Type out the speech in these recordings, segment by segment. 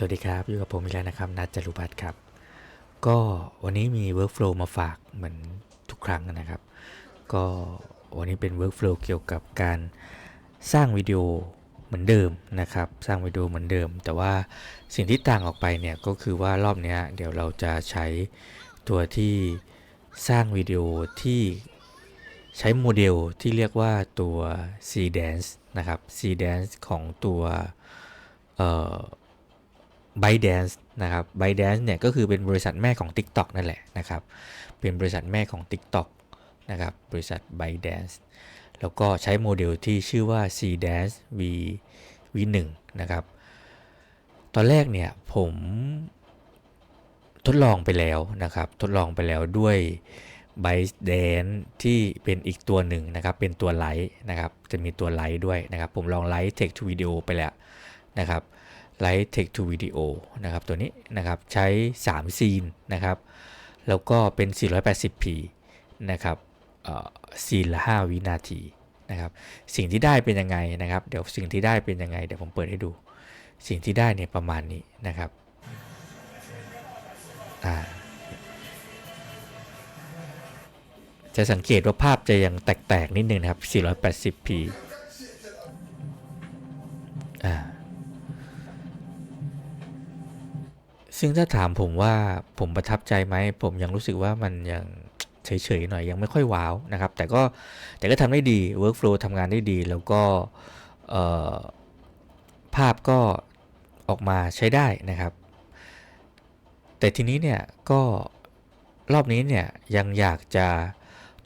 สวัสดีครับ อยู่กับผมอีกแล้วนะครับนัทจรุพัฒน์ครับ ก็วันนี้มี workflow มาฝากเหมือนทุกครั้งนะครับ ก็วันนี้เป็น workflow เกี่ยวกับการสร้างวิดีโอเหมือนเดิมนะครับ สร้างวิดีโอเหมือนเดิม แต่ว่าสิ่งที่ต่างออกไปเนี่ยก็คือว่ารอบนี้เดี๋ยวเราจะใช้ตัวที่สร้างวิดีโอที่ใช้โมเดลที่เรียกว่าตัว C Dance นะครับ C Dance ของตัวเอ่อ ByteDance นะครับ ByteDance เนี่ยก็คือเป็นบริษัทแม่ของ TikTok นั่นแหละนะครับ เป็นบริษัทแม่ของ TikTok นะครับ บริษัท ByteDance แล้วก็ใช้โมเดลที่ชื่อว่า C-Dance V V1 นะครับ ตอนแรกเนี่ยผมทดลองไปแล้วนะครับ ทดลองไปแล้วด้วย ByteDance ที่เป็นอีกตัวหนึ่งนะครับ เป็นตัวไลท์นะครับ จะมีตัวไลท์ด้วยนะครับ ผมลองไลท์ Text to Video ไปแล้วนะครับ ไลท์ Text to Video นะครับตัวนี้นะครับใช้ 3 ซีนนะครับแล้วก็เป็น 480p นะครับเอ่อซีนละ 5 วินาทีนะครับสิ่งที่ได้เป็นยังไงนะครับ เดี๋ยวสิ่งที่ได้เป็นยังไงเดี๋ยวผมเปิดให้ดู สิ่งที่ได้เนี่ยประมาณนี้นะครับอ่าจะสังเกตว่าภาพจะยังแตกๆนิดนึงนะครับ 480p อ่า ซึ่งถ้าถามผมว่าผมประทับใจไหม ผมยังรู้สึกว่ามันยังเฉยๆหน่อยยังไม่ค่อยว้าวนะครับ แต่ก็แต่ก็ทำได้ดี workflow ทำงานได้ดี แล้วก็ภาพก็ออกมาใช้ได้นะครับ แต่ทีนี้เนี่ยก็รอบนี้เนี่ยยังอยากจะ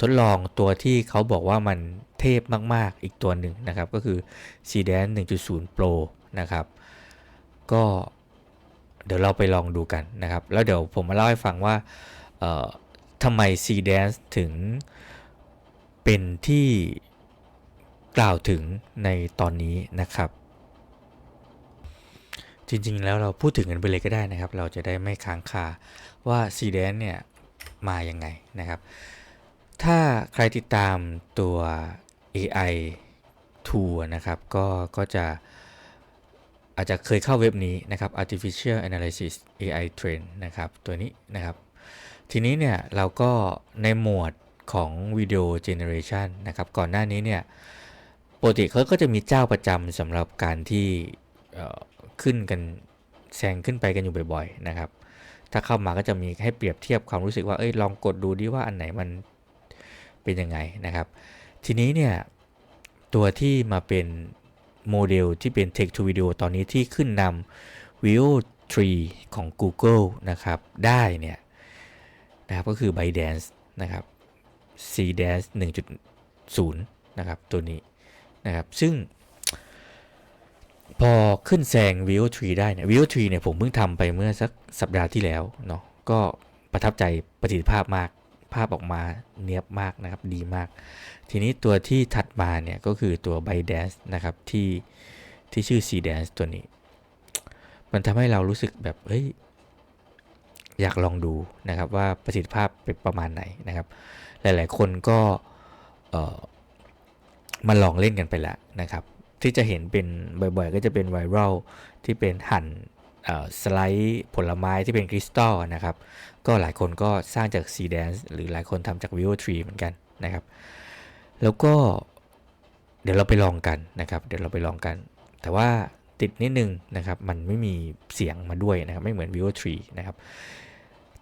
ทดลองตัวที่เขาบอกว่ามันเทพมากๆอีกตัวหนึ่งนะครับ ก็คือ c d a n 1.0 Pro นะครับ ก็ เดี๋ยวเราไปลองดูกันนะครับ แล้วเดี๋ยวผมมาเล่าให้ฟังว่าทำไม C Dance ถึงเป็นที่กล่าวถึงในตอนนี้นะครับ จริงๆแล้วเราพูดถึงกันไปเลยก็ได้นะครับ เราจะได้ไม่ค้างคาว่า C Dance เนี่ย มายังไงนะครับ ถ้าใครติดตามตัว AI Tool นะครับ ก็ก็จะ อาจจะเคยเข้าเว็บนี้นะครับ artificial analysis AI trend นะครับ ตัวนี้นะครับ ทีนี้เนี่ยเราก็ในหมวดของวิดีโอเจเน r a ชันนะครับ ก่อนหน้านี้เนี่ยปกติเขาก็จะมีเจ้าประจำสำหรับการที่ขึ้นกันแซงขึ้นไปกันอยู่บ่อยๆนะครับ ถ้าเข้ามาก็จะมีให้เปรียบเทียบความรู้สึกว่า เอ้ย ลองกดดูดิว่าอันไหนมันเป็นยังไงนะครับ ทีนี้เนี่ยตัวที่มาเป็น โมเดลที่เป็น Text to Video ตอนนี้ที่ขึ้นนำ Veo 3 ของ Google นะครับ ได้เนี่ยนะครับก็คือ ByteDance นะครับ C Dance 1.0 นะครับ ตัวนี้นะครับ ซึ่ง พอขึ้นแซง Veo 3 ได้เนี่ย Veo 3 เนี่ยผมเพิ่งทำไปเมื่อสักสัปดาห์ที่แล้วเนาะก็ประทับใจประสิทธิภาพมาก ภาพออกมาเนียบมากนะครับดีมาก ทีนี้ตัวที่ถัดมาเนี่ยก็คือตัว b y d a n c e นะครับที่ที่ชื่อ C Dance ตัวนี้ มันทำให้เรารู้สึกแบบเฮ้ยอยากลองดูนะครับว่าประสิทธิภาพเป็นประมาณไหนนะครับ หลายๆคนก็เอ่อมาลองเล่นกันไปแล้วนะครับ ที่จะเห็นเป็นบ่อยๆ ก็จะเป็นไวรัลที่เป็นหั่นเอ่อสไลด์ผลไม้ที่เป็นคริสตัลนะครับ ก็หลายคนก็สร้างจาก C Dance หรือหลายคนทำจาก Veo 3 เหมือนกันนะครับ แล้วก็เดี๋ยวเราไปลองกันนะครับ เดี๋ยวเราไปลองกัน แต่ว่าติดนิดนึงนะครับ มันไม่มีเสียงมาด้วยนะครับ ไม่เหมือน Veo 3 นะครับ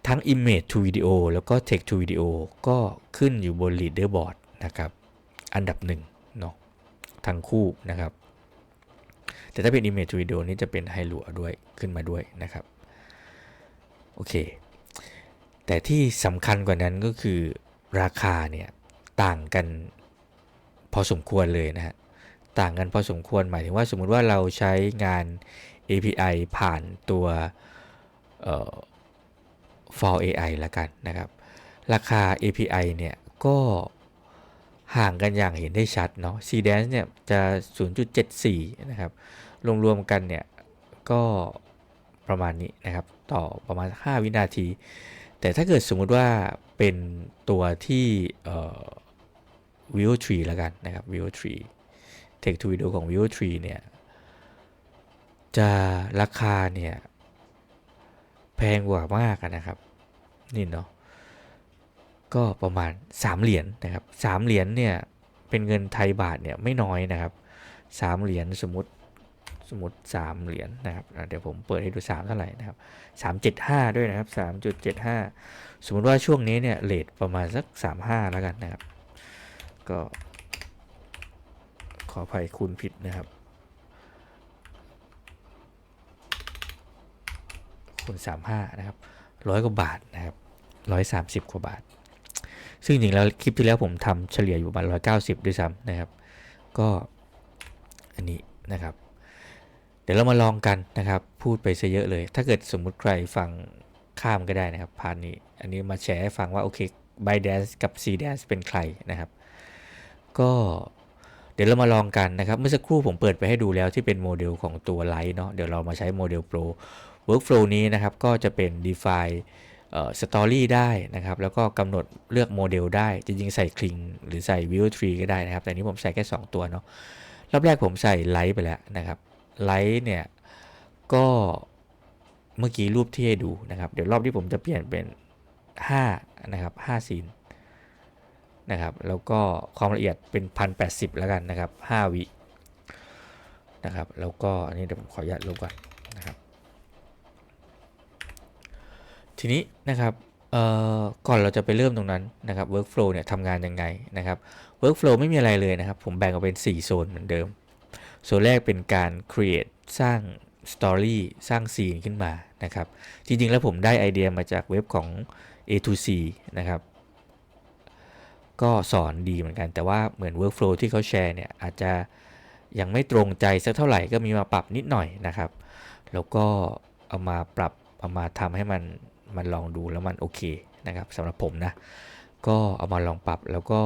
ทั้ง Image to Video แล้วก็ Text to Video ก็ขึ้นอยู่บน Leaderboard นะครับ อันดับหนึ่งเนาะทั้งคู่นะครับ แต่ถ้าเป็น Image to Video นี่จะเป็นไฮลัวด้วยขึ้นมาด้วยนะครับ โอเค แต่ที่สำคัญกว่านั้นก็คือราคาเนี่ยต่างกันพอสมควรเลยนะฮะต่างกันพอสมควรหมายถึงว่าสมมุติว่าเราใช้งาน API ผ่านตัวเอ่อ for AI ละกันนะครับ ราคา API เนี่ยก็ห่างกันอย่างเห็นได้ชัดเนาะ CDance เนี่ยจะ 0.74 นะครับ รวมๆกันเนี่ยก็ประมาณนี้นะครับ ต่อประมาณ 5 วินาที แต่ถ้าเกิดสมมุติว่าเป็นตัวที่เอ่อ Veo 3ละกันนะครับ Veo 3 Text to Video ของ Veo 3เนี่ย จะราคาเนี่ย แพงกว่ามากนะครับ นี่เนาะก็ประมาณ 3 เหรียญนะครับสามเหรียญเนี่ย เป็นเงินไทยบาทเนี่ย ไม่น้อยนะครับสามเหรียญสมมติ สมมติสามเหรียญนะครับเดี๋ยวผมเปิดให้ดูสามเท่าไหร่นะครับสามเจ็ดห้าด้วยนะครับสามจุดเจ็ดห้าสมมติว่าช่วงนี้เนี่ยเลทประมาณสักสามห้าแล้วกันนะครับ ก็ ขออภัยคุณผิดนะครับคูณ35 นะครับร้อยกว่าบาทนะครับร้อยสามสิบกว่าบาท ซึ่งจริงแล้วคลิปที่แล้วผมทำเฉลี่ยอยู่ประมาณร้อยเก้าสิบด้วยซ้ำนะครับ ก็อันนี้นะครับ ดี๋ยวเรามาลองกันนะครับ พูดไปซะเยอะเลย ถ้าเกิดสมมุติใครฟังข้ามก็ได้นะครับพาร์ทนี้ อันนี้มาแชร์ให้ฟังว่า โอเค ByteDance กับ CDance เป็นใครนะครับ ก็เดี๋ยวเรามาลองกันนะครับ เมื่อสักครู่ผมเปิดไปให้ดูแล้วที่เป็นโมเดลของตัวไลท์เนาะเดี๋ยวเรามาใช้โมเดล Pro Workflow นี้นะครับก็จะเป็น define สตอรี่ได้นะครับ แล้วก็กำหนดเลือกโมเดลได้ จริงๆ ใส่คลิงหรือใส่ view tree ก็ได้นะครับ แต่นี้ผมใส่แค่ 2 ตัวเนาะรอบแรกผมใส่ไลท์ไปแล้วนะครับ ไลท์เนี่ย ก็เมื่อกี้รูปที่ให้ดูนะครับ เดี๋ยวรอบที่ผมจะเปลี่ยนเป็น 5 นะครับ5ซีนนะครับแล้วก็ความละเอียดเป็น 1080 แล้วกันนะครับ 5 วินะครับแล้วก็อันนี้เดี๋ยวผมขออนุญาตลงก่อนนะครับ ทีนี้นะครับก่อนเราจะไปเริ่มตรงนั้นนะครับ workflow เนี่ยทำงานยังไงนะครับ workflow ไม่มีอะไรเลยนะครับ ผมแบ่งออกเป็น 4 โซนเหมือนเดิม โซนแรกเป็นการ create สร้าง story สร้างซีนขึ้นมานะครับ จริงๆแล้วผมได้ไอเดียมาจากเว็บของ A2C นะครับ ก็สอนดีเหมือนกัน แต่ว่าเหมือน workflow ที่เขาแชร์เนี่ยอาจจะยังไม่ตรงใจสักเท่าไหร่ก็มีมาปรับนิดหน่อยนะครับ แล้วก็เอามาปรับเอามาทำให้มันมันลองดูแล้วมันโอเคนะครับสำหรับผมนะ ก็เอามาลองปรับแล้วก็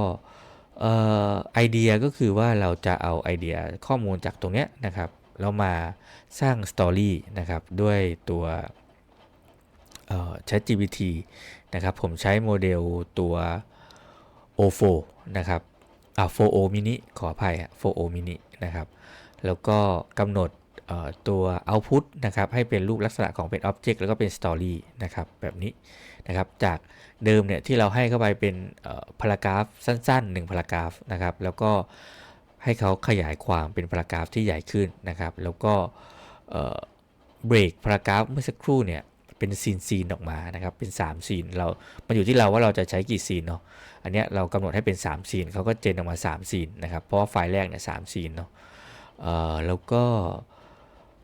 ไอเดียก็คือว่าเราจะเอาไอเดียข้อมูลจากตรงเนี้ยนะครับแล้วมาสร้างสตอรี่นะครับด้วยตัว ChatGPT นะครับผมใช้โมเดลตัว O4 นะครับอ่า 4O mini ขออภัย 4O mini นะครับแล้วก็กำหนดตัว output นะครับให้เป็นรูปลักษณะของเป็น object แล้วก็เป็น story นะครับแบบนี้ นะครับจากเดิมเนี่ยที่เราให้เข้าไปเป็นพารากราฟสั้นๆ1พารากราฟนะครับแล้วก็ให้เขาขยายความเป็นพารากราฟที่ใหญ่ขึ้นนะครับแล้วก็เบรกพารากราฟเมื่อสักครู่เนี่ยเป็นซีนซีนออกมานะครับเป็น3ซีนเรา มันอยู่ที่เราว่าเราจะใช้กี่ซีนเนาะอันเนี้ยเรากำหนดให้เป็น3ซีนเขาก็เจนออกมา3ซีนนะครับเพราะว่าไฟล์แรกเนี่ยสซีนเนาะแล้วก็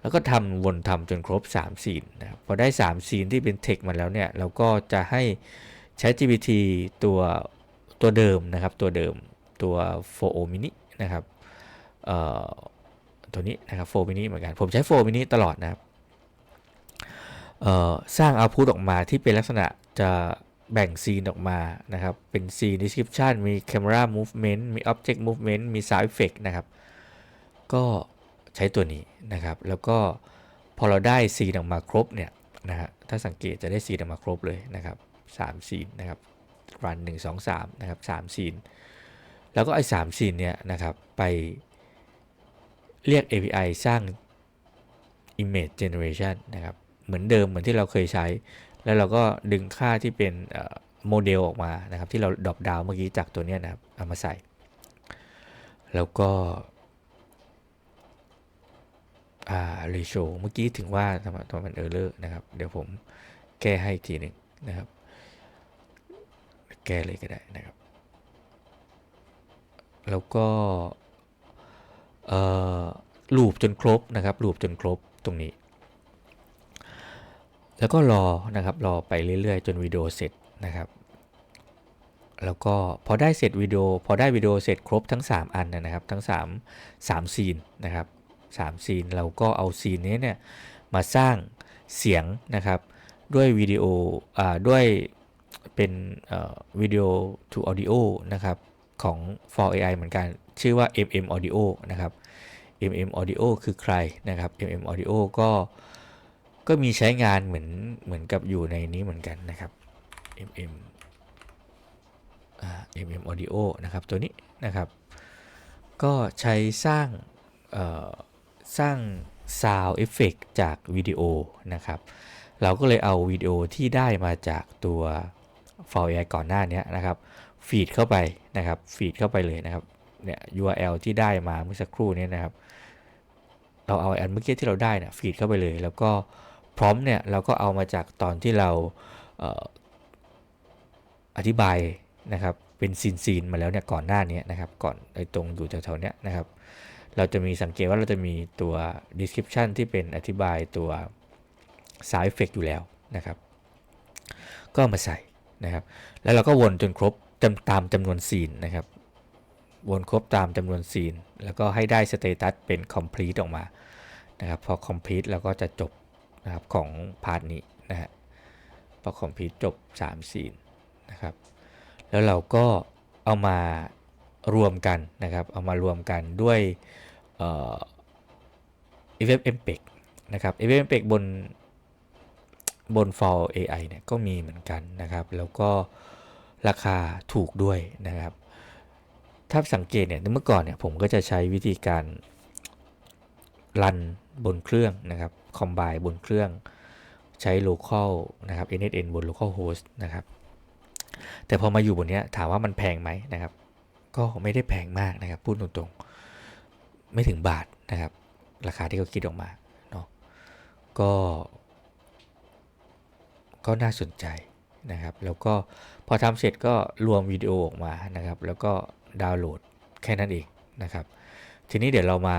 แล้วก็ทำวนทำจนครบ 3 ซีนนะครับพอได้ 3 ซีนที่เป็นเทคมาแล้วเนี่ย เราก็จะให้ใช้ GPT ตัวตัวเดิมนะครับ ตัวเดิมตัว 4O mini นะครับตัวนี้นะครับ4 mini เหมือนกัน ผมใช้4 mini ตลอดนะครับสร้าง output ออกมาที่เป็นลักษณะจะแบ่งซีนออกมานะครับ เป็นซีน description มี camera movement มี object movement มี sound effect นะครับ ก็ ใช้ตัวนี้นะครับ แล้วก็พอเราได้ซีนออกมาครบเนี่ยนะฮะถ้าสังเกตจะได้ซีนออกมาครบเลยนะครับ3ซีนนะครับรัน1 2 3นะครับ3ซีน แล้วก็ไอ้3ซีนเนี่ยนะครับไปเรียก API สร้าง image generation นะครับเหมือนเดิมเหมือนที่เราเคยใช้ แล้วเราก็ดึงค่าที่เป็นโมเดลออกมานะครับที่เราดรอปดาวเมื่อกี้จากตัวนี้นะครับเอามาใส่ แล้วก็ อ่า ratio เมื่อกี้ถึงว่าทำไมตัวมันเออร์เลอร์นะครับ เดี๋ยวผมแก้ให้ทีหนึ่งนะครับ แก้เลยก็ได้นะครับ แล้วก็ลูปจนครบนะครับลูปจนครบตรงนี้ แล้วก็รอนะครับรอไปเรื่อยๆ จนวิดีโอเสร็จนะครับ แล้วก็พอได้เสร็จวิดีโอพอได้วิดีโอเสร็จครบทั้ง 3 อันนะครับทั้ง 3 3 ซีนนะครับ 3 ซีน เราก็เอาซีนนี้เนี่ยมาสร้างเสียงนะครับ ด้วยวิดีโออ่าด้วยเป็นวิดีโอ to audio นะครับของ for AI เหมือนกัน ชื่อว่า MM Audio นะครับ MM Audio คือใครนะครับ MM Audio ก็ก็มีใช้งานเหมือนเหมือนกับอยู่ในนี้เหมือนกันนะครับ MM MM Audio นะครับตัวนี้นะครับ ก็ใช้สร้าง สร้าง Sound Effect จากวิดีโอนะครับ เราก็เลยเอาวิดีโอที่ได้มาจากตัว f o r AI ก่อนหน้านี้นะครับฟีดเข้าไปนะครับฟีดเข้าไปเลยนะครับเนี่ย URL ที่ได้มาเมื่อสักครู่นี้นะครับ เราเอาอันเมื่อกี้ที่เราได้เนี่ยฟีดเข้าไปเลย แล้วก็พร้อมเนี่ยเราก็เอามาจากตอนที่เราเออธิบายนะครับเป็นซีนซีนๆมาแล้วเนี่ยก่อนหน้านี้นะครับ ก่อนไอ้ตรงอยู่แถวๆเนี้ยนะครับ เราจะมีสังเกตว่าเราจะมีตัว description ที่เป็นอธิบายตัว side effect อยู่แล้วนะครับ ก็มาใส่นะครับ แล้วเราก็วนจนครบจตามจำนวนซีนนะครับ วนครบตามจำนวนซีน แล้วก็ให้ได้สเตตัสเป็น complete ออกมานะครับ พอ complete แล้วก็จะจบนะครับของพาร์ทนี้นะฮะพอ complete จบ 3 ซีนนะครับ แล้วเราก็เอามา รวมกันนะครับ เอามารวมกันด้วยเอ่อ Effect MPEG นะครับ Effect MPEG บนบน For AI เนี่ยก็มีเหมือนกันนะครับ แล้วก็ราคาถูกด้วยนะครับ ถ้าสังเกตเนี่ยเมื่อก่อนเนี่ยผมก็จะใช้วิธีการรันบนเครื่องนะครับคอมไบบนเครื่องใช้ local นะครับ NSN บน local host นะครับ แต่พอมาอยู่บนนี้ถามว่ามันแพงไหมนะครับ ก็ไม่ได้แพงมากนะครับ พูดตรงๆ ไม่ถึงบาทนะครับ ราคาที่เขาคิดออกมาเนาะก็ ก็น่าสนใจนะครับ แล้วก็พอทำเสร็จก็รวมวิดีโอออกมานะครับ แล้วก็ดาวน์โหลดแค่นั้นเองนะครับ ทีนี้เดี๋ยวเรามา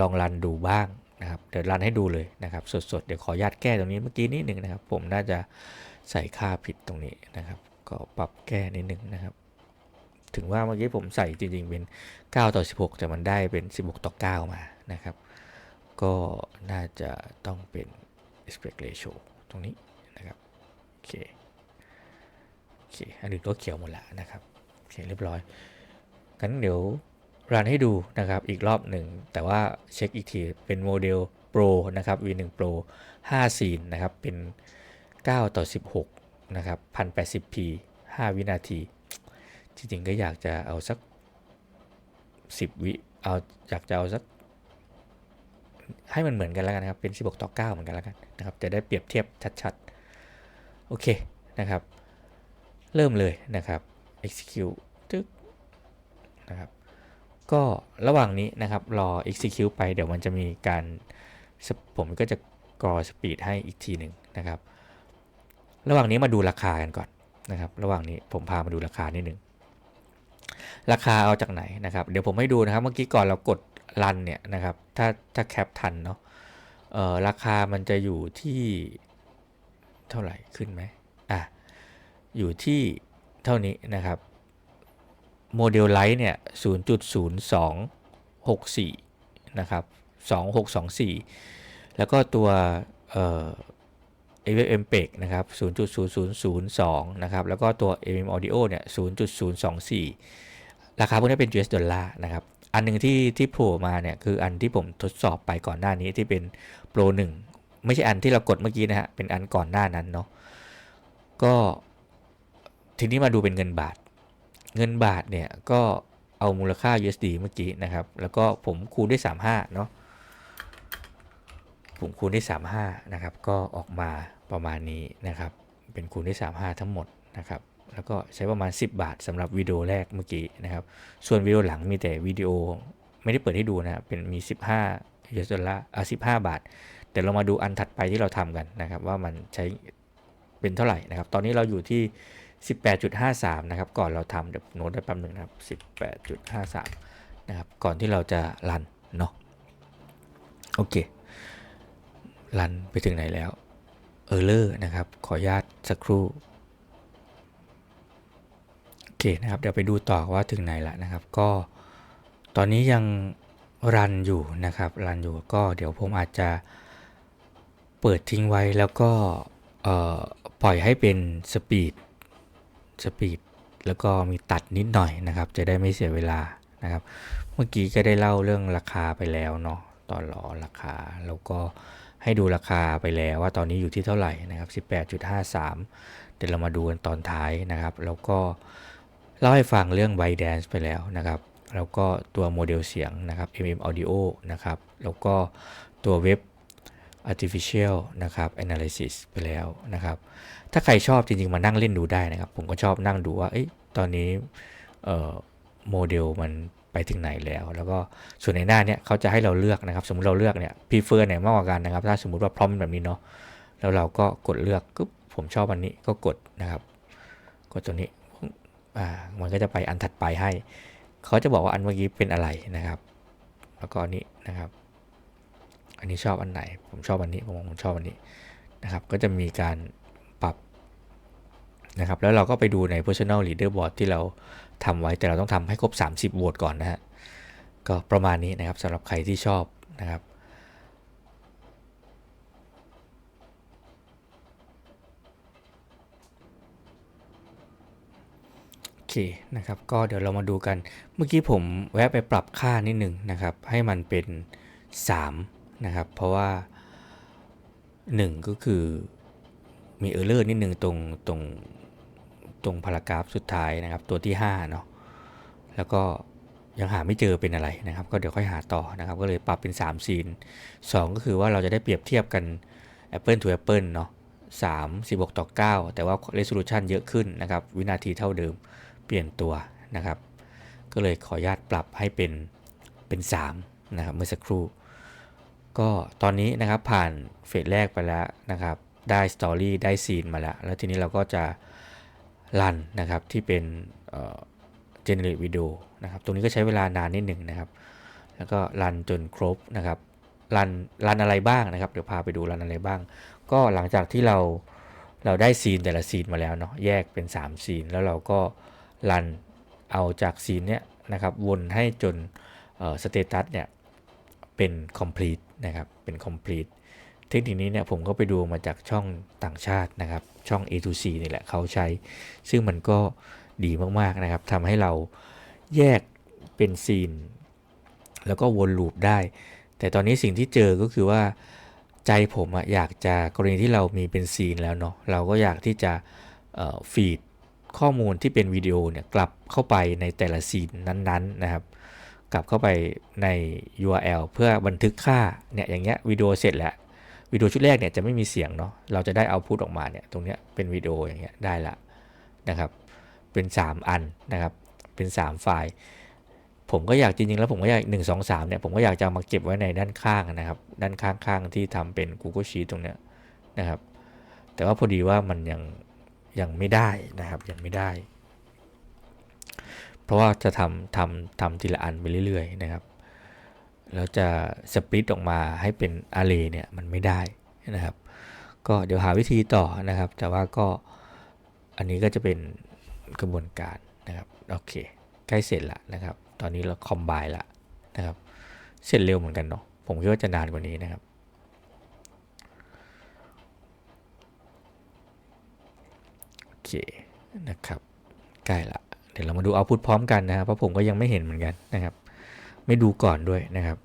ลองรันดูบ้างนะครับ เดี๋ยวรันให้ดูเลยนะครับ สดๆ เดี๋ยวขออนุญาตแก้ตรงนี้เมื่อกี้นิดหนึ่งนะครับ ผมน่าจะใส่ค่าผิดตรงนี้นะครับ ก็ปรับแก้นิดหนึ่งนะครับ ถึงว่าเมื่อกี้ผมใส่จริงๆเป็น 9 ต่อ 16 แต่มันได้เป็น 16 ต่อ 9 มานะครับ ก็น่าจะต้องเป็น aspect ratio ตรงนี้นะครับ โอเค โอเค อันอื่นก็เขียวหมดแล้วนะครับ โอเค เรียบร้อยงั้นเดี๋ยวรันให้ดูนะครับ อีกรอบหนึ่ง แต่ว่าเช็คอีกที เป็นโมเดล Pro นะครับ V1 Pro 5ซีนนะครับ เป็น 9 ต่อ 16 นะครับ 1080p 5 วินาที จริงก็อยากจะเอาสัก10วิเอาอยากจะเอาสัก ให้มันเหมือนกันแล้วกันนะครับ เป็น 16 ต่อ 9 เหมือนกันแล้วกันนะครับ จะได้เปรียบเทียบชัดๆ โอเคนะครับ เริ่มเลยนะครับ execute ตึ๊กนะครับ ก็ระหว่างนี้นะครับรอ execute ไปเดี๋ยวมันจะมีการ ผมก็จะกรอสปีดให้อีกทีหนึ่งนะครับ ระหว่างนี้มาดูราคากันก่อนนะครับ ระหว่างนี้ผมพามาดูราคานิดหนึ่ง ราคาเอาจากไหนนะครับ เดี๋ยวผมให้ดูนะครับ เมื่อกี้ก่อนเรากดรันเนี่ยนะครับ ถ้าถ้าแคปทันเนาะเอ่อราคามันจะอยู่ที่เท่าไหร่ขึ้นไหมอะอยู่ที่เท่านี้นะครับโมเดลไลท์เนี่ย 0.0264 นะครับ 2624 แล้วก็ตัวเอ่อ AVM p e g นะครับ 0.0002 นะครับ แล้วก็ตัว AVM Audio เนี่ย 0.024 ราคาพวกนี้เป็น US ดอลลาร์นะครับ อันหนึ่งที่ที่โผล่มาเนี่ยคืออันที่ผมทดสอบไปก่อนหน้านี้ที่เป็น Pro 1ไม่ใช่อันที่เรากดเมื่อกี้นะฮะ เป็นอันก่อนหน้านั้นเนาะ ก็ทีนี้มาดูเป็นเงินบาท เงินบาทเนี่ยก็เอามูลค่า USD เมื่อกี้นะครับ แล้วก็ผมคูณด้วย 35 เนาะ ผมคูณด้วย 35 นะครับ ก็ออกมาประมาณนี้นะครับ เป็นคูณด้วย 35 ทั้งหมดนะครับ แล้วก็ใช้ประมาณ 10 บาทสำหรับวิดีโอแรกเมื่อกี้นะครับ ส่วนวิดีโอหลังมีแต่วิดีโอไม่ได้เปิดให้ดูนะครับเป็นมี 15 US ดอลลาร์อะ15บาทเดี๋ยวเรามาดูอันถัดไปที่เราทำกันนะครับ ว่ามันใช้เป็นเท่าไหร่นะครับ ตอนนี้เราอยู่ที่ 18.53 นะครับ ก่อนเราทำเดี๋ยวโน้ตได้แป๊บหนึ่งนะครับ 18.53 นะครับ ก่อนที่เราจะรันเนาะโอเค รันไปถึงไหนแล้วเออร์เลอร์นะครับ ขออนุญาตสักครู่ เคนะครับเดี๋ยวไปดูต่อว่าถึงไหนละนะครับ ก็ตอนนี้ยังรันอยู่นะครับรันอยู่ก็เดี๋ยวผมอาจจะเปิดทิ้งไว้แล้วก็ปล่อยให้เป็นสปีดสปีดแล้วก็มีตัดนิดหน่อยนะครับ จะได้ไม่เสียเวลานะครับ เมื่อกี้ก็ได้เล่าเรื่องราคาไปแล้วเนาะตอนรอราคาแล้วก็ให้ดูราคาไปแล้วว่าตอนนี้อยู่ที่เท่าไหร่นะครับ 18.53 เดี๋ยวเรามาดูกันตอนท้ายนะครับ แล้วก็ เล่าให้ฟังเรื่อง ByteDance ไปแล้วนะครับ แล้วก็ตัวโมเดลเสียงนะครับ MM Audio นะครับ แล้วก็ตัวเว็บ artificial นะครับ analysis ไปแล้วนะครับ ถ้าใครชอบจริง ๆ มานั่งเล่นดูได้นะครับ ผมก็ชอบนั่งดูว่าเอ้ยตอนนี้โมเดลมันไปถึงไหนแล้ว แล้วก็ส่วนในหน้าเนี่ยเขาจะให้เราเลือกนะครับ สมมติเราเลือกเนี่ย prefer ไหนมากกว่ากันนะครับ ถ้าสมมติว่าพร้อมแบบนี้เนาะ แล้วเราก็กดเลือกปุ๊บผมชอบอันนี้ก็กดนะครับ กดตัวนี้ มันก็จะไปอันถัดไปให้ เขาจะบอกว่าอันเมื่อกี้เป็นอะไรนะครับ แล้วก็อันนี้นะครับ อันนี้ชอบอันไหน ผมชอบอันนี้ ผมผมชอบอันนี้นะครับ ก็จะมีการปรับนะครับ แล้วเราก็ไปดูใน personal leaderboard ที่เราทำไว้ แต่เราต้องทำให้ครบ 30โหวตก่อนนะฮะ ก็ประมาณนี้นะครับสำหรับใครที่ชอบนะครับ เคนะครับ ก็เดี๋ยวเรามาดูกัน เมื่อกี้ผมแวะไปปรับค่านิดหนึ่งนะครับ ให้มันเป็น 3 นะครับ เพราะว่า 1 ก็คือมีเออร์เลอร์นิดหนึ่งตรงตรงตรงพารากราฟสุดท้ายนะครับ ตัวที่5เนาะแล้วก็ยังหาไม่เจอเป็นอะไรนะครับ ก็เดี๋ยวค่อยหาต่อนะครับ ก็เลยปรับเป็น3ซีน2 ก็คือว่าเราจะได้เปรียบเทียบกัน Apple to Apple เนาะ3 16 ต่อ 9 แต่ว่า resolution เยอะขึ้นนะครับ วินาทีเท่าเดิม ปลี่ยนตัวนะครับ ก็เลยขออนุญาตปรับให้เป็นเป็น3นะครับเมื่อสักครู่ ก็ตอนนี้นะครับผ่านเฟสแรกไปแล้วนะครับ ได้สตอรี่ได้ซีนมาแล้ว แล้วทีนี้เราก็จะรันนะครับที่เป็นเอ่อ generate video นะครับ ตรงนี้ก็ใช้เวลานานนิดหนึ่งนะครับ แล้วก็รันจนครบนะครับรันรันอะไรบ้างนะครับ เดี๋ยวพาไปดูรันอะไรบ้าง ก็หลังจากที่เราเราได้ซีนแต่ละซีนมาแล้วเนาะแยกเป็น 3 ซีน แล้วเราก็ รันเอาจากซีนเนี้ยนะครับวนให้จนสเตตัสเนี่ยเป็น complete นะครับเป็น complete เทคนิคนี้เนี่ยผมก็ไปดูมาจากช่องต่างชาตินะครับช่อง A to C นี่แหละเขาใช้ ซึ่งมันก็ดีมากๆนะครับทำให้เราแยกเป็นซีน แล้วก็วนลูปได้ แต่ตอนนี้สิ่งที่เจอก็คือว่าใจผมอะอยากจะกรณีที่เรามีเป็นซีนแล้วเนาะเราก็อยากที่จะฟีด ข้อมูลที่เป็นวิดีโอเนี่ยกลับเข้าไปในแต่ละซีนนั้นๆนะครับ กลับเข้าไปใน URL เพื่อบันทึกค่าเนี่ยอย่างเงี้ยวิดีโอเสร็จแล้ววิดีโอชุดแรกเนี่ยจะไม่มีเสียงเนาะเราจะได้เอาพูดออกมาเนี่ยตรงเนี้ยเป็นวิดีโออย่างเงี้ยได้ละนะครับ เป็น 3 อันนะครับเป็น 3 ไฟล์ ผมก็อยากจริงๆแล้วผมก็อยาก1 2 3เนี่ยผมก็อยากจะมาเก็บไว้ในด้านข้างนะครับ ด้านข้างๆที่ทำเป็น Google Sheet ตรงเนี้ยนะครับ แต่ว่าพอดีว่ามันยัง ยังไม่ได้นะครับยังไม่ได้ เพราะว่าจะทำทำทำทีละอันไปเรื่อยๆนะครับแล้วจะสปริตออกมาให้เป็นอาร์เรย์เนี่ยมันไม่ได้นะครับ ก็เดี๋ยวหาวิธีต่อนะครับ แต่ว่าก็อันนี้ก็จะเป็นกระบวนการนะครับโอเคใกล้เสร็จละนะครับ ตอนนี้เราคอมไบละนะครับ เสร็จเร็วเหมือนกันเนาะผมคิดว่าจะนานกว่านี้นะครับ โอ เคนะครับใกล้ละ เดี๋ยวเรามาดูเอาพุทพร้อมกันนะครับเพราะผมก็ยังไม่เห็นเหมือนกันนะครับ ไม่ดูก่อนด้วยนะครับ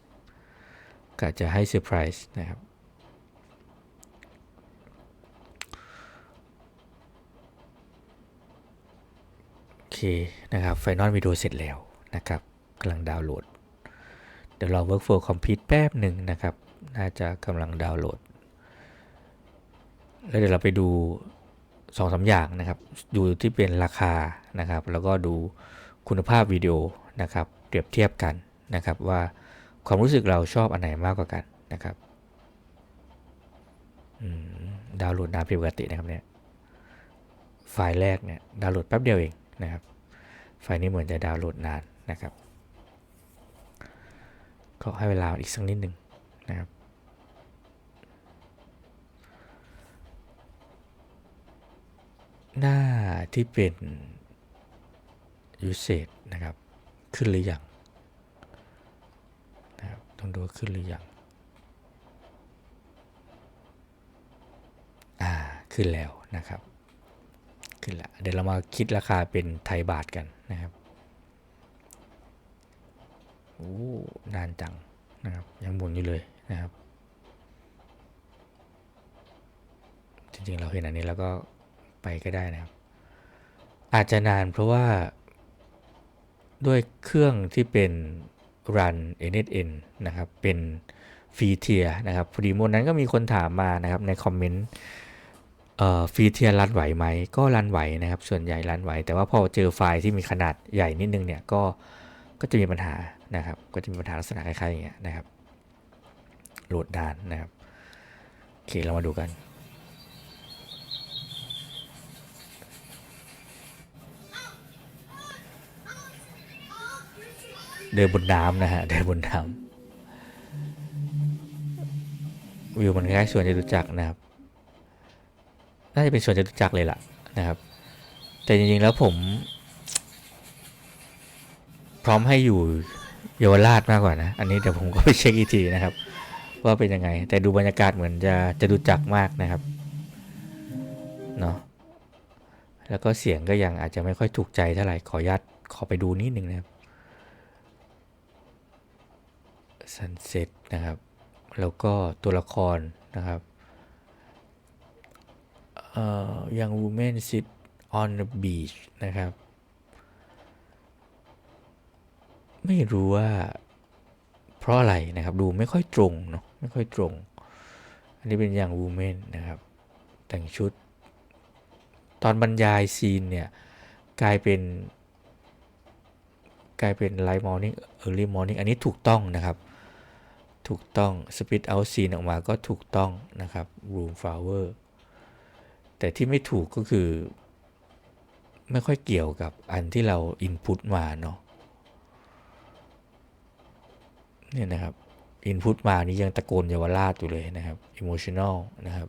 กะจะให้เซอร์ไพรส์นะครับโอเคนะครับไฟนอลวิดีโอเสร็จแล้วนะครับกำลังดาวน์โหลด เดี๋ยวรอ workflow complete แป๊บหนึ่งนะครับ น่าจะกำลังดาวน์โหลด แล้วเดี๋ยวเราไปดู สองสาอย่างนะครับดูที่เป็นราคานะครับ แล้วก็ดูคุณภาพวิดีโอนะครับ เปรียบเทียบกันนะครับว่าความรู้สึกเราชอบอันไหนมากกว่ากันนะครับดาวน์โหลดนานผิดปกตินะครับเนี่ยไฟล์แรกเนี่ยดาวน์โหลดแป๊บเดียวเองนะครับ ไฟล์นี้เหมือนจะดาวน์โหลดนานนะครับ ก็ให้เวลาอีกสักนิดหนึ่งนะครับ หน้าที่เป็น usage นะครับ ขึ้นหรือยังนะครับต้องดูขึ้นหรือยังอ่าขึ้นแล้วนะครับ ขึ้นแล้วเดี๋ยวเรามาคิดราคาเป็นไทยบาทกันนะครับโอ้นานจังนะครับ ยังหมุนอยู่เลยนะครับ จริงๆ เราเห็นอันนี้แล้วก็ ไปก็ได้นะครับ อาจจะนานเพราะว่าด้วยเครื่องที่เป็น run NSN นะครับ เป็นฟรีเทียนะครับพอดีวันนั้นก็มีคนถามมานะครับในคอมเมนต์เอ่อฟรีเทียรันไหวไหม ก็รันไหวนะครับ ส่วนใหญ่รันไหว แต่ว่าพอเจอไฟล์ที่มีขนาดใหญ่นิดนึงเนี่ยก็ก็จะมีปัญหานะครับ ก็จะมีปัญหาลักษณะคล้ายๆอย่างเงี้ยนะครับโหลดนานนะครับโอเคเรามาดูกัน เดินบนน้ำนะฮะเดินบนน้ำวิวมันคล้ายสวนจตุจักรนะครับ น่าจะเป็นสวนจตุจักรเลยล่ะนะครับ แต่จริงๆแล้วผม พร้อมให้อยู่เยาวราชมากกว่านะ อันนี้เดี๋ยวผมก็ไปเช็คอีกทีนะครับ ว่าเป็นยังไง แต่ดูบรรยากาศเหมือนจะจะดูจักมากนะครับเนาะแล้วก็เสียงก็ยังอาจจะไม่ค่อยถูกใจเท่าไหร่ขออนุญาตขอไปดูนิดนึงนะครับ ซันเซ็ตนะครับ แล้วก็ตัวละครนะครับเอ่อ young woman sit on the beach นะครับ ไม่รู้ว่าเพราะอะไรนะครับ ดูไม่ค่อยตรงเนาะไม่ค่อยตรง อันนี้เป็น young woman นะครับ แต่งชุด ตอนบรรยายซีนเนี่ย กลายเป็น กลายเป็น light morning early morning อันนี้ถูกต้องนะครับ ถูกต้อง split out scene ออกมาก็ถูกต้องนะครับ room flower แต่ที่ไม่ถูกก็คือ ไม่ค่อยเกี่ยวกับอันที่เรา input มาเนาะเนี่ยนะครับ input มานี่ยังตะโกนเยาวราชอยู่เลยนะครับ emotional นะครับ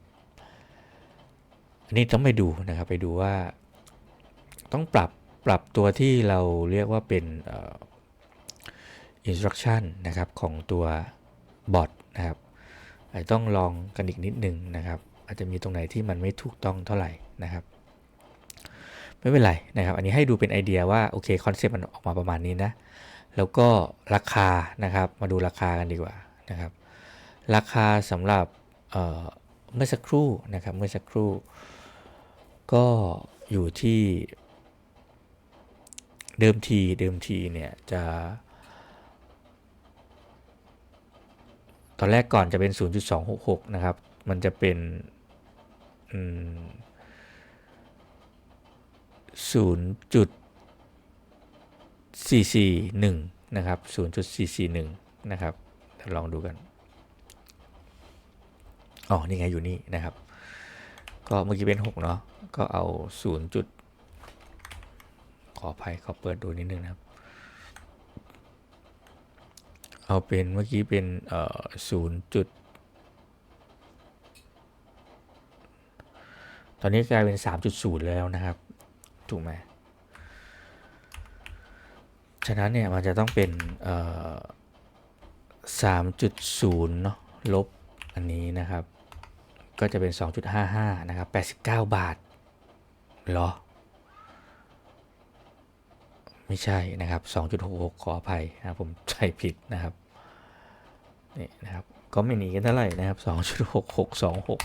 อันนี้ต้องไปดูนะครับไปดูว่า ต้องปรับปรับตัวที่เราเรียกว่าเป็นอ่อ instruction นะครับของตัว บอทนะครับอาจจะต้องลองกันอีกนิดนึงนะครับ อาจจะมีตรงไหนที่มันไม่ถูกต้องเท่าไหร่นะครับ ไม่เป็นไรนะครับ อันนี้ให้ดูเป็นไอเดียว่าโอเคคอนเซปต์มันออกมาประมาณนี้นะ แล้วก็ราคานะครับ มาดูราคากันดีกว่านะครับ ราคาสำหรับเเมื่อสักครู่นะครับ เมื่อสักครู่ ก็อยู่ที่เดิมทีเดิมทีเนี่ยจะ ตอนแรกก่อนจะเป็น 0.266 นะครับ มันจะเป็น0.441 นะครับ 0.441 นะครับ ลองดูกัน อ๋อ นี่ไงอยู่นี่นะครับ ก็เมื่อกี้เป็น 6 เนาะ ก็เอา 0. ขออภัยขอเปิดดูนิดนึงนะครับ เอาเป็นเมื่อกี้เป็นเอ่อศูนย์จุด ตอนนี้กลายเป็น 3.0 แล้วนะครับ ถูกไหมฉะนั้นเนี่ยมันจะต้องเป็นเ3.0เนาะลบอันนี้นะครับ ก็จะเป็น 2.55 นะครับ 89 บาทเหรอ ไม่ใช่นะครับ 2.66 ขออภัยนะครับผมใส่ผิดนะครับนี่นะครับก็ไม่หนีกันเท่าไหร่นะครับ 2.6626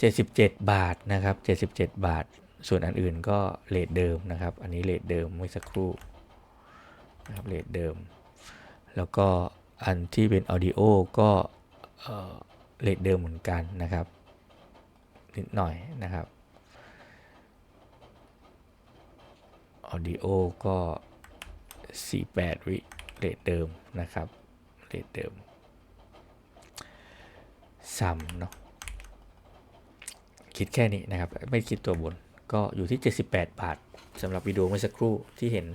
77 บาทนะครับ 77 บาท ส่วนอันอื่นก็เลทเดิมนะครับ อันนี้เลทเดิมเมื่อสักครู่นะครับเลทเดิม แล้วก็อันที่เป็น audio ก็เลทเดิมเหมือนกันนะครับนิดหน่อยนะครับ audio ก็ 48 วิเรทเดิมนะครับเรทเดิมซ้ำเนาะคิดแค่นี้นะครับ ไม่คิดตัวบนก็อยู่ที่ 78 บาทสำหรับวิดีโอเมื่อสักครู่ที่เห็น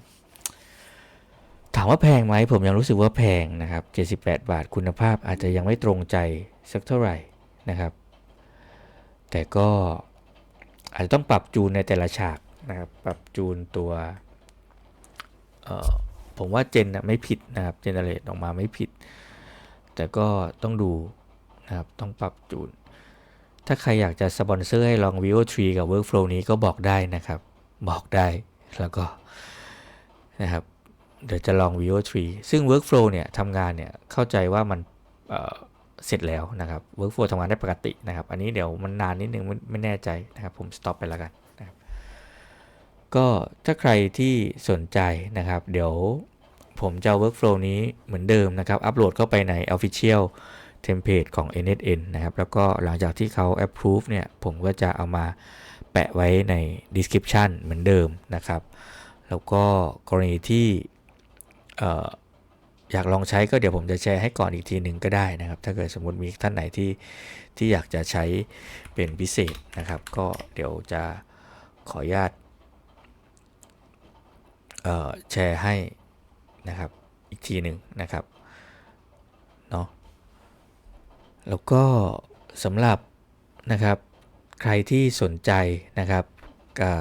ถามว่าแพงไหมผมยังรู้สึกว่าแพงนะครับ 78 บาทคุณภาพอาจจะยังไม่ตรงใจสักเท่าไหร่นะครับ แต่ก็อาจจะต้องปรับจูนในแต่ละฉาก นะครับปรับจูนตัวผมว่าเจนนะไม่ผิดนะครับเจเนเรตออกมาไม่ผิด แต่ก็ต้องดูนะครับต้องปรับจูน ถ้าใครอยากจะสปอนเซอร์ให้ลอง Vivo 3 กับ Workflow นี้ก็บอกได้นะครับ บอกได้แล้วก็นะครับเดี๋ยวจะลอง Vivo 3 ซึ่ง Workflow เนี่ยทำงานเนี่ยเข้าใจว่ามันเเสร็จแล้วนะครับ Workflow ทำงานได้ปกตินะครับ อันนี้เดี๋ยวมันนานนิดนึงไม่ไม่แน่ใจนะครับ ผมสต็อปไปแล้วกัน ก็ถ้าใครที่สนใจนะครับ เดี๋ยวผมจะเอา Workflow นี้เหมือนเดิมนะครับ อัปโหลดเข้าไปใน Official เทมเพลตของ NSN นะครับ แล้วก็หลังจากที่เขา approve เนี่ย ผมก็จะเอามาแปะไว้ใน description เหมือนเดิมนะครับ แล้วก็กรณีที่ออยากลองใช้ก็เดี๋ยวผมจะแชร์ให้ก่อนอีกทีหนึ่งก็ได้นะครับ ถ้าเกิดสมมติมีท่านไหนที่ที่อยากจะใช้เป็นพิเศษนะครับ ก็เดี๋ยวจะขออนุญาต แชร์ให้นะครับอีกทีหนึ่งนะครับเนาะแล้วก็สำหรับนะครับใครที่สนใจนะครับกับ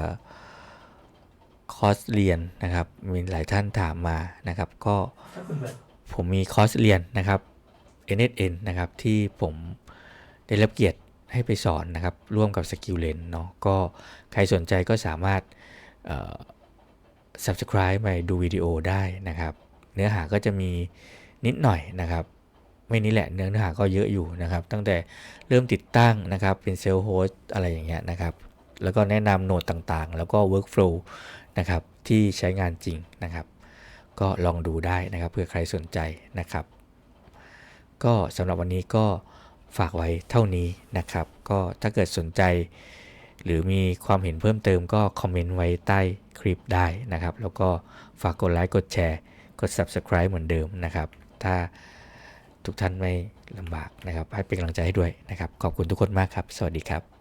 คอร์สเรียนนะครับมีหลายท่านถามมานะครับ ก็ผมมีคอร์สเรียนนะครับ NSN นะครับที่ผมได้รับเกียรติให้ไปสอนนะครับร่วมกับสกิลเลนเนาะก็ใครสนใจก็สามารถ subscribe ไปดูวิดีโอได้นะครับ เนื้อหาก็จะมีนิดหน่อยนะครับ ไม่นี่แหละเนื้อหาก็เยอะอยู่นะครับ ตั้งแต่เริ่มติดตั้งนะครับ เป็นเซลล์โฮสต์อะไรอย่างเงี้ยนะครับ แล้วก็แนะนำโหนดต่างๆ แล้วก็ workflow นะครับที่ใช้งานจริงนะครับ ก็ลองดูได้นะครับเผื่อใครสนใจนะครับ ก็สำหรับวันนี้ก็ฝากไว้เท่านี้นะครับ ก็ถ้าเกิดสนใจ หรือมีความเห็นเพิ่มเติมก็คอมเมนต์ไว้ใต้คลิปได้นะครับ แล้วก็ฝากกดไลค์กดแชร์ กด Subscribe เหมือนเดิมนะครับ ถ้าทุกท่านไม่ลำบากนะครับ ให้เป็นกำลังใจให้ด้วยนะครับ ขอบคุณทุกคนมากครับ สวัสดีครับ